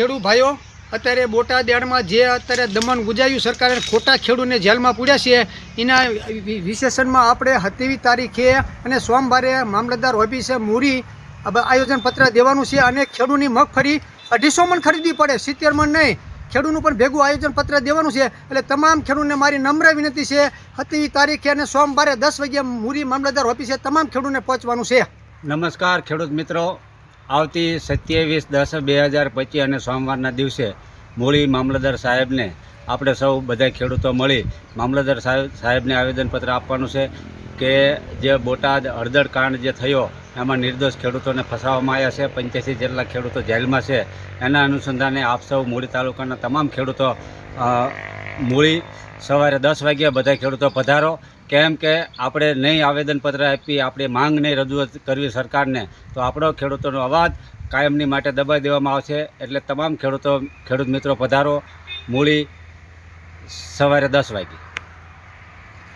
ખેડૂત ભાઈઓ, અત્યારે બોટાદ યાર્ડમાં જે અત્યારે દમન ગુજાયું, સરકારે ખોટા ખેડૂતને જેલમાં પૂર્યા છે એના વિશેષણમાં આપણે સત્યાવીસ તારીખે અને સોમવારે મામલતદાર ઓફિસે મૂરી આયોજન પત્ર દેવાનું છે અને ખેડૂતની મગફળી અઢીસો મણ ખરીદવી પડે, સિત્તેર મણ નહીં. ખેડૂતનું પણ ભેગું આયોજન પત્ર દેવાનું છે, એટલે તમામ ખેડૂતને મારી નમ્ર વિનંતી છે સત્યાવીસ તારીખે અને સોમવારે દસ વાગ્યે મૂરી મામલતદાર ઓફિસે તમામ ખેડૂતને પહોંચવાનું છે. નમસ્કાર ખેડૂત મિત્રો. આવતી સત્યાવીસ, દસ, બે હજાર પચીસ અને સોમવારના દિવસે મૂળી મામલતદાર સાહેબને આપણે સૌ બધા ખેડૂતો મળી મામલતદાર સાહેબ, સાહેબને આવેદનપત્ર આપવાનું છે કે જે બોટાદ હળદર કાંડ જે થયો, એમાં નિર્દોષ ખેડૂતોને ફસાવવામાં આવ્યા છે. પંચ્યાસી જેટલા ખેડૂતો જેલમાં છે. એના અનુસંધાને આપ સૌ મૂળી તાલુકાના તમામ ખેડૂતો મૂળી સવારે દસ વાગ્યે બધા ખેડૂતો પધારો. કેમ કે આપણે નહીં આવેદનપત્ર આપી, આપણી નહીં રજૂઆત કરવી સરકારને, તો આપણો ખેડૂતોનો અવાજ કાયમની માટે દબાઈ દેવામાં આવશે. એટલે તમામ ખેડૂતો, ખેડૂત મિત્રો પધારો. મૂળી સવારે દસ વાગે